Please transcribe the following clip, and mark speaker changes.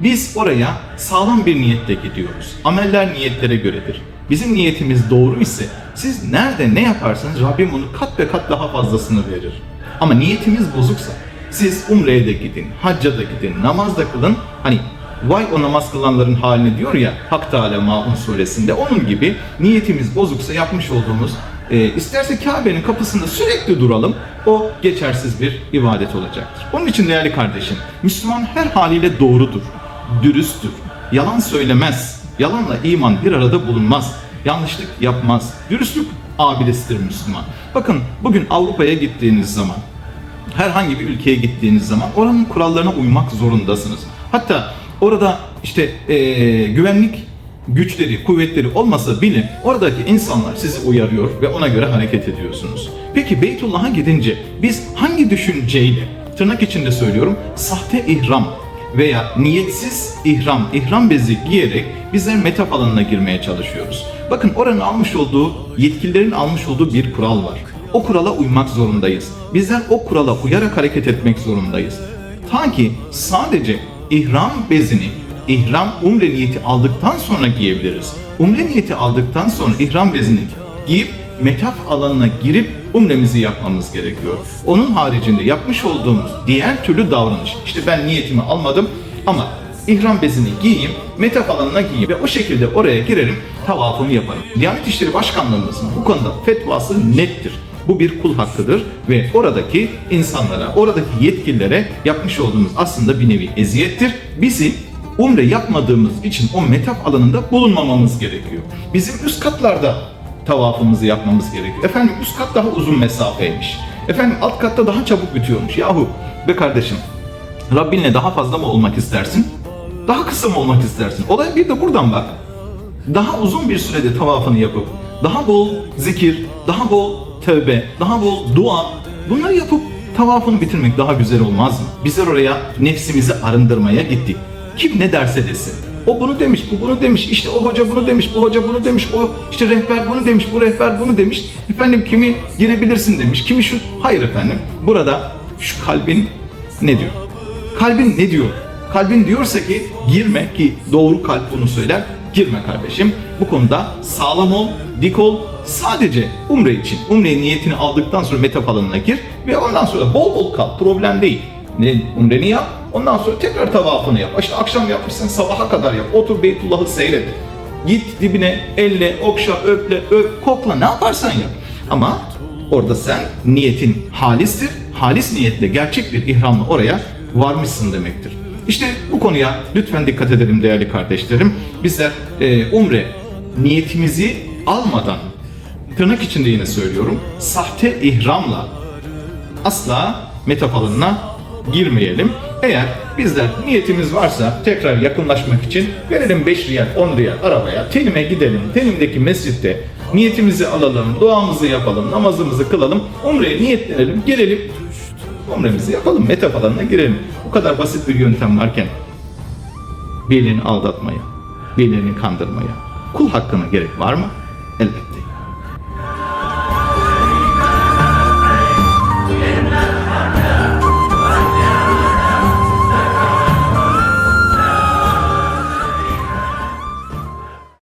Speaker 1: Biz oraya sağlam bir niyetle gidiyoruz. Ameller niyetlere göredir. Bizim niyetimiz doğru ise siz nerede ne yaparsanız Rabbim onu kat ve kat daha fazlasını verir. Ama niyetimiz bozuksa siz umreye de gidin, hacca da gidin, namaz da kılın. Hani vay o namaz kılanların haline diyor ya Hak Teala Maun suresinde onun gibi niyetimiz bozuksa yapmış olduğumuz e, isterse Kabe'nin kapısında sürekli duralım o geçersiz bir ibadet olacaktır. Onun için değerli kardeşim Müslüman her haliyle doğrudur, dürüsttür, yalan söylemez, yalanla iman bir arada bulunmaz, yanlışlık yapmaz, dürüstlük abidesidir Müslüman. Bakın bugün Avrupa'ya gittiğiniz zaman herhangi bir ülkeye gittiğiniz zaman oranın kurallarına uymak zorundasınız. Hatta orada işte eee, güvenlik güçleri, kuvvetleri olmasa bile oradaki insanlar sizi uyarıyor ve ona göre hareket ediyorsunuz. Peki Beytullah'a gidince biz hangi düşünceyle, tırnak içinde söylüyorum, sahte ihram veya niyetsiz ihram, ihram bezi giyerek bizler metaf alanına girmeye çalışıyoruz. Bakın oranın almış olduğu, yetkililerin almış olduğu bir kural var. O kurala uymak zorundayız. Bizler o kurala uyarak hareket etmek zorundayız. Ta ki sadece ihram bezini, ihram umre niyeti aldıktan sonra giyebiliriz. Umre niyeti aldıktan sonra ihram bezini giyip metaf alanına girip umremizi yapmamız gerekiyor. Onun haricinde yapmış olduğumuz diğer türlü davranış, işte ben niyetimi almadım ama ihram bezini giyeyim, metaf alanına giyeyim ve o şekilde oraya girerim, tavafımı yaparım. Diyanet İşleri Başkanlığımızın bu konuda fetvası nettir. Bu bir kul hakkıdır ve oradaki insanlara, oradaki yetkililere yapmış olduğumuz aslında bir nevi eziyettir. Bizim umre yapmadığımız için o metaf alanında bulunmamamız gerekiyor. Bizim üst katlarda tavafımızı yapmamız gerekiyor. Efendim üst kat daha uzun mesafeymiş. Efendim alt katta daha çabuk bitiyormuş. Yahu be kardeşim Rabbinle daha fazla mı olmak istersin? Daha kısa mı olmak istersin? Olay bir de buradan bak. Daha uzun bir sürede tavafını yapıp, daha bol zikir, daha bol tövbe, daha bol dua bunları yapıp tavafını bitirmek daha güzel olmaz mı? Bizler oraya nefsimizi arındırmaya gittik. Kim ne derse desin. O bunu demiş, bu bunu demiş, işte o hoca bunu demiş, bu hoca bunu demiş, o işte rehber bunu demiş, bu rehber bunu demiş. Efendim kimi girebilirsin demiş, kimi şu... Hayır efendim, burada şu kalbin ne diyor? Kalbin ne diyor? Kalbin diyorsa ki girme ki doğru kalp bunu söyler. Girme kardeşim. Bu konuda sağlam ol, dik ol. Sadece umre için. Umre niyetini aldıktan sonra metaf alanına gir ve ondan sonra bol bol kal. Problem değil. Umreni yap. Ondan sonra tekrar tavafını yap. İşte akşam yapmışsın sabaha kadar yap. Otur Beytullah'ı seyret. Git dibine elle, okşa, öple, öp, kokla ne yaparsan yap. Ama orada sen niyetin halistir. Halis niyetle gerçek bir ihramla oraya varmışsın demektir. İşte bu konuya lütfen dikkat edelim değerli kardeşlerim. Bizler e, umre niyetimizi almadan tırnak içinde yine söylüyorum sahte ihramla asla metaf alanına girmeyelim. Eğer bizler niyetimiz varsa tekrar yakınlaşmak için verelim 5 riyal 10 riyal arabaya tenime gidelim tenimdeki mescitte niyetimizi alalım duamızı yapalım namazımızı kılalım umreye niyetlenelim girelim umremizi yapalım metaf alanına girelim. Bu kadar basit bir yöntem varken birilerini aldatmaya, birilerini kandırmaya kul hakkına gerek var mı? Elbette